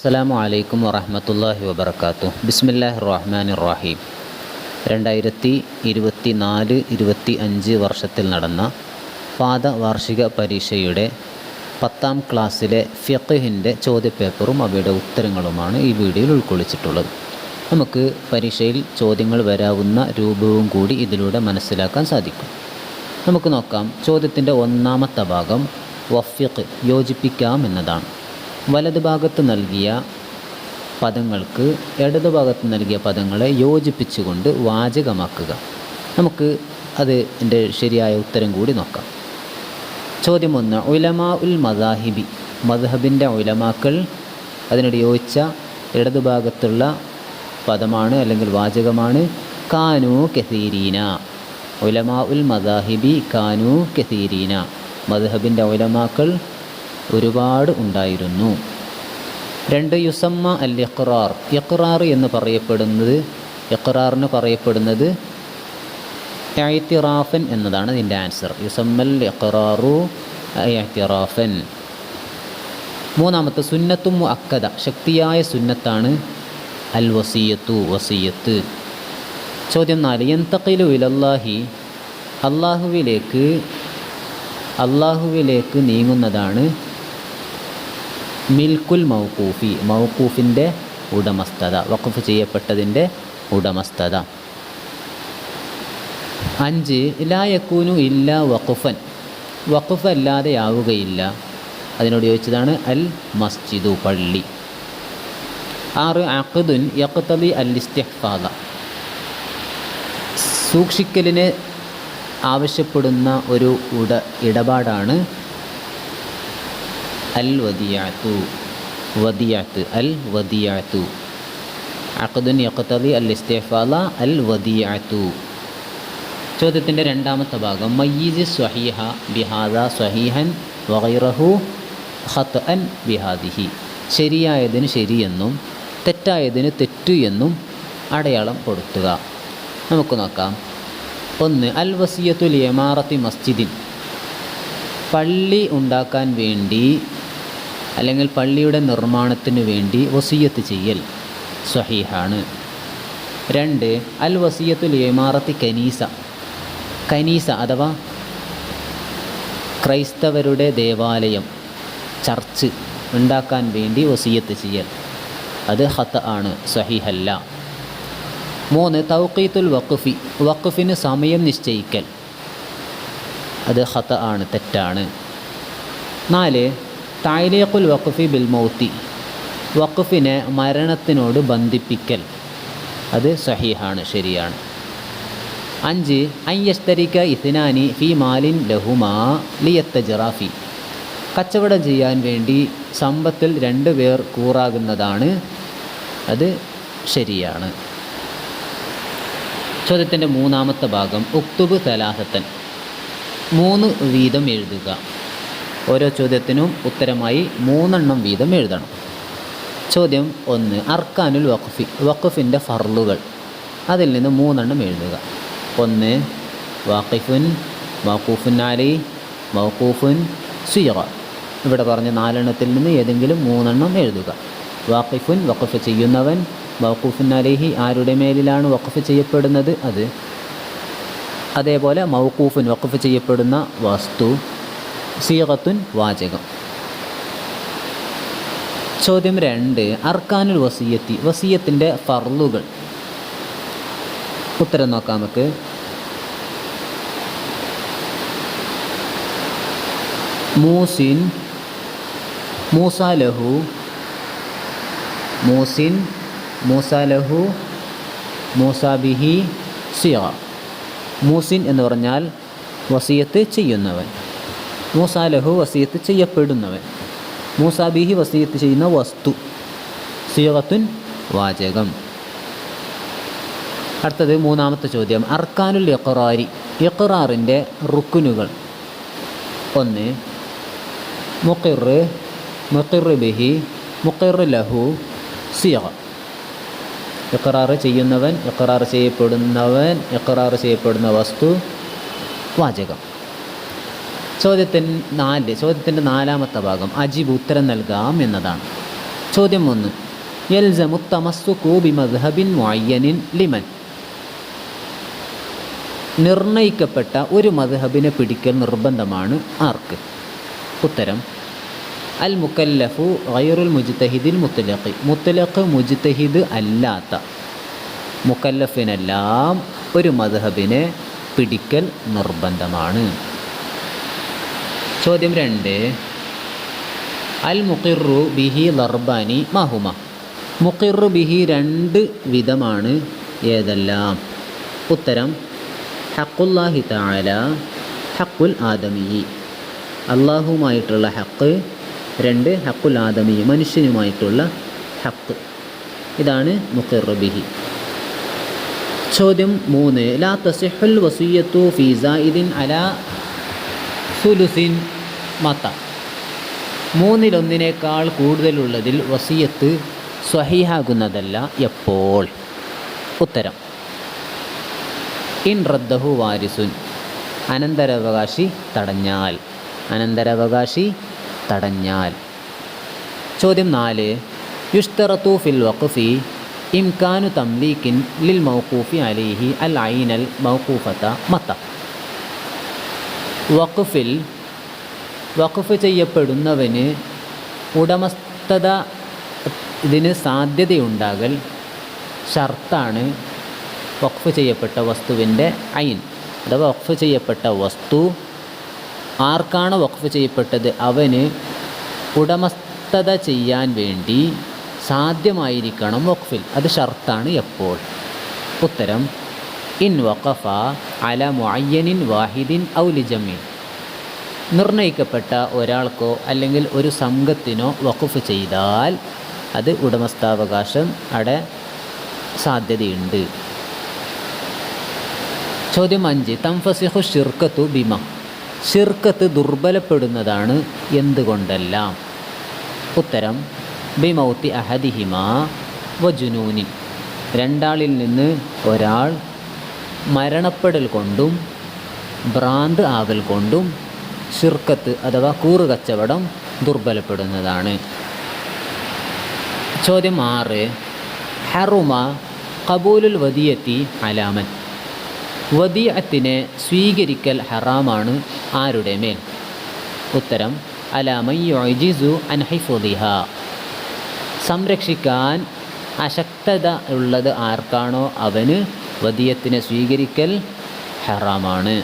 അസ്സലാമു അലൈക്കും വറഹമത്തല്ലാഹി വബർക്കാത്തു ബിസ്മില്ലാഹി റഹ്മാൻ റഹീം രണ്ടായിരത്തി ഇരുപത്തി നാല് ഇരുപത്തി അഞ്ച് വർഷത്തിൽ നടന്ന പാദ വാർഷിക പരീക്ഷയുടെ പത്താം ക്ലാസ്സിലെ ഫിഖിന്റെ ചോദ്യപേപ്പറും അവയുടെ ഉത്തരങ്ങളുമാണ് ഈ വീഡിയോയിൽ ഉൾക്കൊള്ളിച്ചിട്ടുള്ളത്. നമുക്ക് പരീക്ഷയിൽ ചോദ്യങ്ങൾ വരാവുന്ന രൂപവും കൂടി ഇതിലൂടെ മനസ്സിലാക്കാൻ സാധിക്കും. നമുക്ക് നോക്കാം. ചോദ്യത്തിന്റെ ഒന്നാമത്തെ ഭാഗം വഫിഖ് യോജിപ്പിക്കാം എന്നതാണ്. വലത് ഭാഗത്ത് നൽകിയ പദങ്ങൾക്ക് ഇടത് ഭാഗത്ത് നൽകിയ പദങ്ങളെ യോജിപ്പിച്ചുകൊണ്ട് വാചകമാക്കുക. നമുക്ക് അത് എന്റെ ശരിയായ ഉത്തരം കൂടി നോക്കാം. ചോദ്യം ഒന്ന് ഉലമാ ഉൽ മദാഹിബി മദ്ഹബിന്റെ ഉലമാക്കൾ അതിനോട് യോജിച്ച ഇടതുഭാഗത്തുള്ള പദമാണ് അല്ലെങ്കിൽ വാചകമാണ് കാനു കസീരീന. ഉലമാ ഉൽ മദാഹിബി കാനു കസീരീന. മദ്ഹബിന്റെ ഉലമാക്കൾ ഒരുപാട് ഉണ്ടായിരുന്നു. രണ്ട് യുസമ്മ അൽ ഇഖ്റാർ ഇഖ്റാർ എന്ന് പറയപ്പെടുന്നത് ഇഖ്റാറിന് പറയപ്പെടുന്നത് ഐത്തിറാഫൻ എന്നതാണ് ഇതിന്റെ ആൻസർ. യുസമ്മൽ ഇഖ്റാറു ഐത്തിറാഫൻ മൂന്നാമത്തെ സുന്നത്തും അക്കത ശക്തിയായ സുന്നത്താണ് അൽ വസീയത്തു. വസീയത്ത് ചോദ്യം നാല് എന്തക്കിലു ഇലല്ലാഹി. അള്ളാഹുവിലേക്ക് അള്ളാഹുവിലേക്ക് നീങ്ങുന്നതാണ് മിൽക്കുൽ മൗക്കൂഫി മൗക്കൂഫിന്റെ ഉടമസ്ഥത വഖഫ് ചെയ്യപ്പെട്ടതിന്റെ ഉടമസ്ഥത. അഞ്ച് ലായക്കൂനു ഇല്ല വഖഫൻ. വഖഫ് അല്ലാതെയാവുകയില്ല അതിനോട് ചോദിച്ചതാണ് അൽ മസ്ജിദു പള്ളി. ആറ് അഖദുൻ യഖ്തലി അൽ ഇസ്തിഹ്ഫാദ. സൂക്ഷിക്കലിന് ആവശ്യപ്പെടുന്ന ഒരു ഉട ഇടപാടാണ് അൽ വദിയാത്തു വദിയാത്ത് അൽ വദിയാത്തു അഖദുൻ യഖ്തലി അൽ ഇസ്തേഫാല അൽ വദിയാത്തു ചോദ്യത്തിന്റെ രണ്ടാമത്തെ ഭാഗം മയ്യീസ് സ്വഹീഹ ബിഹാദ സ്വഹീഹൻ വഗൈറഹു ഹത്ത് അൻ ബിഹാദിഹി. ശരിയായതിന് ശരിയെന്നും തെറ്റായതിന് തെറ്റു എന്നും അടയാളം കൊടുത്തുക നമുക്ക് നോക്കാം. ഒന്ന് അൽ വസിയത്തുൽ യമാറത്തി മസ്ജിദിൻ പള്ളി ഉണ്ടാക്കാൻ വേണ്ടി അല്ലെങ്കിൽ പള്ളിയുടെ നിർമ്മാണത്തിന് വേണ്ടി വസീയത്ത് ചെയ്യൽ സ്വഹീഹാണ്. രണ്ട് അൽ വസീയത്തുൽ ഏമാറത്തി കനീസ. കനീസ അഥവാ ക്രൈസ്തവരുടെ ദേവാലയം ചർച്ച് ഉണ്ടാക്കാൻ വേണ്ടി വസീയത്ത് ചെയ്യൽ. അത് ഹത്ത് ആണ് സഹിഹല്ല മൂന്ന് തൗക്കീത്തുൽ വഖഫി വഖഫിന് സമയം നിശ്ചയിക്കൽ. അത് ഹത്ത് ആണ് തെറ്റാണ്. നാല് തായ്ലേഖുൽ വഖഫി ബിൽ മൗത്തി. വഖഫിനെ മരണത്തിനോട് ബന്ധിപ്പിക്കൽ. അത് സഹീഹാണ് ശരിയാണ്. അഞ്ച് അയ്യസ്തരിക്ക ഇസ്നാനി ഫി മാലിൻ ലഹുമാ ലിയത്ത ജറാഫി കച്ചവടം ചെയ്യാൻ വേണ്ടി സമ്പത്തിൽ രണ്ട് പേർ കൂറാകുന്നതാണ് അത് ശരിയാണ്. ചോദ്യത്തിന്റെ മൂന്നാമത്തെ ഭാഗം ഉക്തുബ് സലാഹത്തൻ. മൂന്ന് വീതം എഴുതുക. ഓരോ ചോദ്യത്തിനും ഉത്തരമായി മൂന്നെണ്ണം വീതം എഴുതണം. ചോദ്യം ഒന്ന് അർക്കാനുൽ വഖഫി വഖഫിന്റെ ഫർലുകൾ അതിൽ നിന്ന് മൂന്നെണ്ണം എഴുതുക. ഒന്ന് വാക്കിഫുൻ മൗക്കൂഫുൻ അലി മൗക്കൂഫുൻ സുയറ ഇവിടെ പറഞ്ഞ നാലെണ്ണത്തിൽ നിന്ന് ഏതെങ്കിലും മൂന്നെണ്ണം എഴുതുക. വാക്കിഫുൻ വഖഫ് ചെയ്യുന്നവൻ മൗക്കൂഫുൻ അലിഹി ആരുടെ മേലിലാണ് വഖഫ് ചെയ്യപ്പെടുന്നത്? അത് അതേപോലെ മൗക്കൂഫുൻ വഖഫ് ചെയ്യപ്പെടുന്ന വസ്തു സീറത്തുൻ വാചകം. ചോദ്യം രണ്ട് അർക്കാനുൽ വസീയത്തി വസീയത്തിന്റെ ഫർലുകൾ ഉത്തരം നോക്കാം നമുക്ക്. മൂസിൻ മൂസാലഹു മൂസിൻ മൂസാലഹു മൂസാബിഹി സിയ മൂസിൻ എന്ന് പറഞ്ഞാൽ വസീയത്ത് ചെയ്യുന്നവൻ. മൂസാലഹു വസീത്ത് ചെയ്യപ്പെടുന്നവൻ. മൂസാബിഹി വസീത്ത് ചെയ്യുന്ന വസ്തു. സിയത്തുൻ വാചകം. അടുത്തത് മൂന്നാമത്തെ ചോദ്യം. അർക്കാനുൽ ഇഖറാരി ഇഖറാറിന്റെ റുക്കുനുകൾ ഒന്ന് മുക്കിർ മുക്കിർ ബിഹി മുക്കിർ ലഹു സിയഹ ഇഖറാർ ചെയ്യുന്നവൻ ഇഖറാർ ചെയ്യപ്പെടുന്നവൻ ഇഖറാർ ചെയ്യപ്പെടുന്ന വസ്തു വാചകം. ചോദ്യത്തിന് നാല് ചോദ്യത്തിന്റെ നാലാമത്തെ ഭാഗം അജീബ് ഉത്തരം നൽകാം എന്നതാണ്. ചോദ്യം ഒന്ന് ലിമൻ. നിർണയിക്കപ്പെട്ട ഒരു മദ്ഹബിനെ പിടിക്കൽ നിർബന്ധമാണ് ആർക്ക്? ഉത്തരം അൽ മുക്കല്ലഫു ഗൈറുൽ മുജിത്തഹിദിൻ മുത്തലഖ്. മുത്തലഖ് മുജിത്തഹിദ് അല്ലാത്ത മുക്കല്ലഫിനെല്ലാം ഒരു മദ്ഹബിനെ പിടിക്കൽ നിർബന്ധമാണ്. ചോദ്യം രണ്ട്. അൽ മുഖിറു ബിഹി ലർബാനി മഹുമ. മുഖിറു ബിഹി രണ്ട് വിധമാണ് ഏതെല്ലാം? ഉത്തരം ഹക്കുല്ലാഹി താല ഹക്കുൽ ആദമി അള്ളാഹുമായിട്ടുള്ള ഹക്ക് രണ്ട് ഹക്കുൽ ആദമി മനുഷ്യനുമായിട്ടുള്ള ഹക്ക് ഇതാണ് മുഖിറു ബിഹി. ചോദ്യം മൂന്ന് ലാ തസിഹുൽ വസൂയത്തു ഫീസ സായിദിൻ അല സുലുസിൻ മത്ത. മൂന്നിലൊന്നിനേക്കാൾ കൂടുതലുള്ളതിൽ വസീയത്ത് സ്വഹിയാകുന്നതല്ല എപ്പോൾ? ഉത്തരം. ഇൻ റദ്ദഹു വാരിസുൻ. അനന്തരാവകാശി തടഞ്ഞാൽ. അനന്തരാവകാശി തടഞ്ഞാൽ. ചോദ്യം നാല്. യുഷ്തറത്തു ഫിൽ വഖഫി ഇംകാനു തംലീക്കിൻ ലിൽ മൗഖൂഫി അലിഹി അൽ ഐനൽ മൗഖൂഫത്ത മത്ത. വഖഫിൽ വഖഫ് ചെയ്യപ്പെടുന്നവന് ഉടമസ്ഥത ഇതിന് സാധ്യതയുണ്ടാകൽ ഷർത്താണ് വഖഫ് ചെയ്യപ്പെട്ട വസ്തുവിന്റെ ഐൻ അഥവാ വഖഫ് ചെയ്യപ്പെട്ട വസ്തു ആർക്കാണ് വഖഫ് ചെയ്യപ്പെട്ടത്? അവന് ഉടമസ്ഥത ചെയ്യാൻ വേണ്ടി സാധ്യമായിരിക്കണം വഖഫിൽ. അത് ഷർത്താണ് എപ്പോൾ? ഉത്തരം ഇൻ വഖഫ അല മുഅയ്യനിൻ വാഹിദിൻ ഔലിജമീൻ നിർണയിക്കപ്പെട്ട ഒരാൾക്കോ അല്ലെങ്കിൽ ഒരു സംഘത്തിനോ വഖഫ് ചെയ്താൽ അത് ഉടമസ്ഥാവകാശം അവിടെ സാധ്യതയുണ്ട്. ചോദ്യം അഞ്ച്. തംഫസിഹു ഷിർക്കത്തു ബിമ. ഷിർക്കത്ത് ദുർബലപ്പെടുന്നതാണ് എന്തുകൊണ്ടെല്ലാം? ഉത്തരം ബിമൗത്തി അഹദിഹിമ വജുനൂനിൻ രണ്ടാളിൽ നിന്ന് ഒരാൾ മരണപ്പെടൽ കൊണ്ടും ഭ്രാന്ത് ആവൽ കൊണ്ടും ഷിർക്കത്ത് അഥവാ കൂറുകച്ചവടം ദുർബലപ്പെടുന്നതാണ്. ചോദ്യം ആറ്. ഹറുമ കബൂലുൽ വദിയത്തി അലാമൻ വദിയത്തിനെ സ്വീകരിക്കൽ ഹറാമാണ് ആരുടെ മേൽ? ഉത്തരം അലാമയ്യോജിസു അൻഹിഫുദിഹ സംരക്ഷിക്കാൻ അശക്തത ഉള്ളത് ആർക്കാണോ? അവന് വദിയത്തിനെ സ്വീകരിക്കൽ ഹറാമാണ്.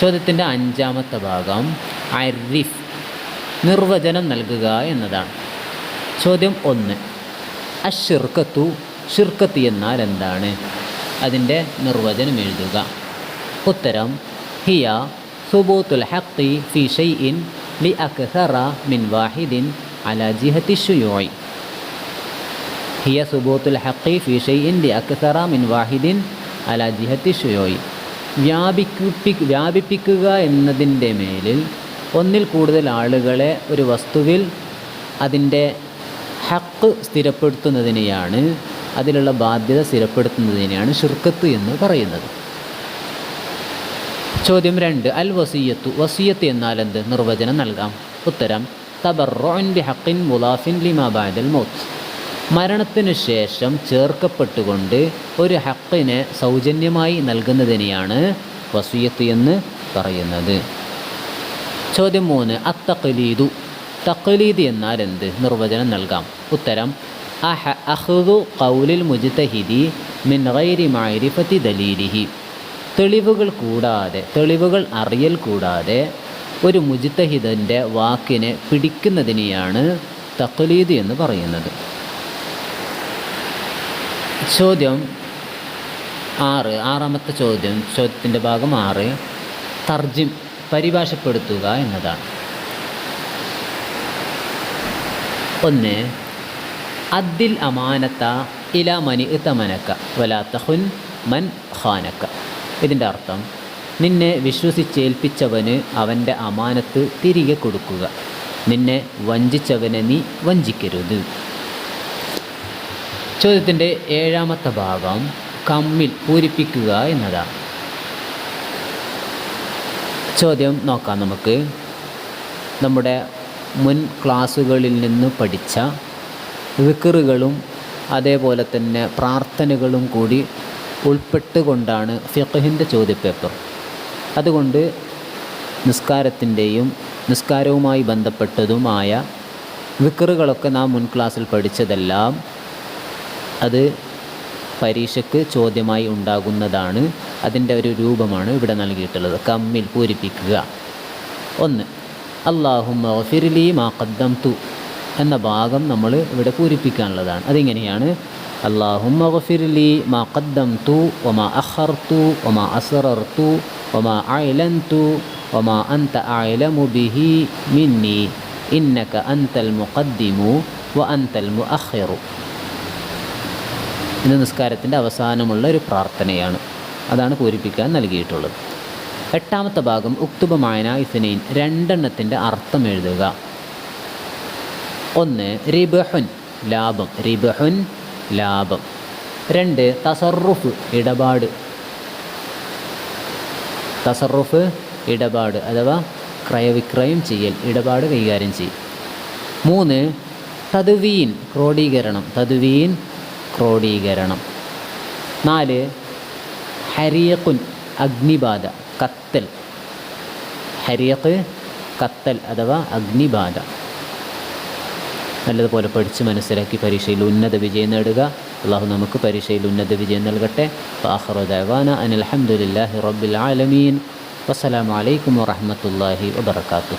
ചോദ്യത്തിന്റെ അഞ്ചാമത്തെ ഭാഗം അരിഫ് നിർവചനം നൽകുക എന്നതാണ്. ചോദ്യം ഒന്ന് അഷിർക്കത്തു ഷിർക്കത്ത് എന്നാൽ എന്താണ്? അതിന്റെ നിർവചനം എഴുതുക. ഉത്തരം ഹിയ സുബൂത്തുൽ ഹഖി ഫി ഷൈഇൻ ലി അക്സറ മിൻ വാഹിദിൻ അല ജിഹത്തി ഷുയോയ്. ഹിയ സുബൂത്തുൽ ഹക്കി ഫി ഷൈഇൻ ലി അക്സറ മിൻ വാഹിദിൻ അല ജിഹത്തി ഷുയോയി. വ്യാപിപ്പി വ്യാപിപ്പിക്കുക എന്നതിന്റെ മേലിൽ ഒന്നിൽ കൂടുതൽ ആളുകളെ ഒരു വസ്തുവിൽ അതിന്റെ ഹക്ക് സ്ഥിരപ്പെടുത്തുന്നതിനെയാണ് അതിലുള്ള ബാധ്യത സ്ഥിരപ്പെടുത്തുന്നതിനെയാണ് ഷിർക്കത്ത് എന്ന് പറയുന്നത്. ചോദ്യം രണ്ട് അൽ വസീയത്തു വസീയത്ത് എന്നാൽ എന്ത് നിർവചനം നൽകാം. ഉത്തരം തബറോൻ ബി ഹക്കിൻ മുലാഫിൻ ലിമാബാദൽ മൗത്ത്. മരണത്തിനു ശേഷം ചേർക്കപ്പെട്ടുകൊണ്ട് ഒരു ഹക്കിനെ സൗജന്യമായി നൽകുന്നതിനെയാണ് വസൂയത്ത് എന്ന് പറയുന്നത്. ചോദ്യം മൂന്ന് അത്തഖലീദു. തഖലീദ് എന്നാൽ എന്ത് നിർവചനം നൽകാം. ഉത്തരം അഹ അഹ്ദു ഖൗലിൽ മുജ്തഹിദി മിൻ ഗൈരി മഅരിഫത്തി ദലീലിഹി. തെളിവുകൾ കൂടാതെ തെളിവുകൾ അറിയൽ കൂടാതെ ഒരു മുജിത്തഹിദന്റെ വാക്കിനെ പിടിക്കുന്നതിനെയാണ് തഖലീദ് എന്ന് പറയുന്നത്. ചോദ്യം ആറ്. ആറാമത്തെ ചോദ്യം ചോദ്യത്തിന്റെ ഭാഗം ആറ്. തർജിം പരിഭാഷപ്പെടുത്തുക എന്നതാണ്. ഒന്ന് അദ്ദിൽ അമാനത്ത ഇല മനി തമനക്ക വലാത്തഹുൻ മൻ ഖാനക്ക ഇതിന്റെ അർത്ഥം നിന്നെ വിശ്വസിച്ചേൽപ്പിച്ചവന് അവന്റെ അമാനത്ത് തിരികെ കൊടുക്കുക. നിന്നെ വഞ്ചിച്ചവനെ നീ വഞ്ചിക്കരുത്. ചോദ്യത്തിന്റെ ഏഴാമത്തെ ഭാഗം കമ്മിൽ പൂരിപ്പിക്കുക എന്നതാണ് ചോദ്യം നോക്കാം നമുക്ക്. നമ്മുടെ മുൻ ക്ലാസ്സുകളിൽ നിന്ന് പഠിച്ച വിക്കറുകളും അതേപോലെ തന്നെ പ്രാർത്ഥനകളും കൂടി ഉൾപ്പെട്ടുകൊണ്ടാണ് ഫിഖഹിന്റെ ചോദ്യപേപ്പർ. അതുകൊണ്ട് നിസ്കാരത്തിന്റെയും നിസ്കാരവുമായി ബന്ധപ്പെട്ടതുമായ വിക്കറുകളൊക്കെ നാം മുൻ ക്ലാസ്സിൽ പഠിച്ചതെല്ലാം അത് പരീക്ഷയ്ക്ക് ചോദ്യമായി ഉണ്ടാകുന്നതാണ്. അതിന്റെ ഒരു രൂപമാണ് ഇവിടെ നൽകിയിട്ടുള്ളത്. കമ്മിൽ പൂരിപ്പിക്കുക. ഒന്ന് അള്ളാഹുമ്മ ഫിർലി മാ ഖദ്ദം തു എന്ന ഭാഗം നമ്മൾ ഇവിടെ പൂരിപ്പിക്കാനുള്ളതാണ്. അതിങ്ങനെയാണ് അള്ളാഹുമ്മ ഫിർലി മാ തു ഒമാ അഹർ തു ഒമാ അസറർ തു ഒമാ അയലൻ തു അന്ത അയലമു ബിഹി മിന്നി ഇന്നക അന്തൽ മുഖദ്ദിമു വ അന്തൽ മുഅഖിറു. ഇത് നിസ്കാരത്തിന്റെ അവസാനമുള്ള ഒരു പ്രാർത്ഥനയാണ്. അതാണ് പൂരിപ്പിക്കാൻ നൽകിയിട്ടുള്ളത്. എട്ടാമത്തെ ഭാഗം ഉക്തുബമായന ഇഫിനൈൻ രണ്ടെണ്ണത്തിന്റെ അർത്ഥം എഴുതുക. ഒന്ന് റിബഹുൻ ലാഭം. റിബഹുൻ ലാഭം. രണ്ട് തസറുഫ് ഇടപാട്. തസറുഫ് ഇടപാട് അഥവാ ക്രയവിക്രയം ചെയ്യൽ ഇടപാട് കൈകാര്യം ചെയ്യും മൂന്ന് തതുവീൻ ക്രോഡീകരണം. തദ്വീൻ ക്രോഡീകരണം. നാല് ഹരിയക്കുൻ അഗ്നിബാധ കത്തൽ. ഹരിയക്ക് കത്തൽ അഥവാ അഗ്നിബാധ. നല്ലതുപോലെ പഠിച്ച് മനസ്സിലാക്കി പരീക്ഷയിൽ ഉന്നത വിജയം നേടുക. അള്ളാഹു നമുക്ക് പരീക്ഷയിൽ ഉന്നത വിജയം നൽകട്ടെ. വാഹറുദാന അനിൽ അലഹമുല്ലാഹി റബ്ബിൽ ആലമീൻ. വസ്സലാമലൈക്കും വാഹമത്തല്ലാഹി വാബർക്കാത്തു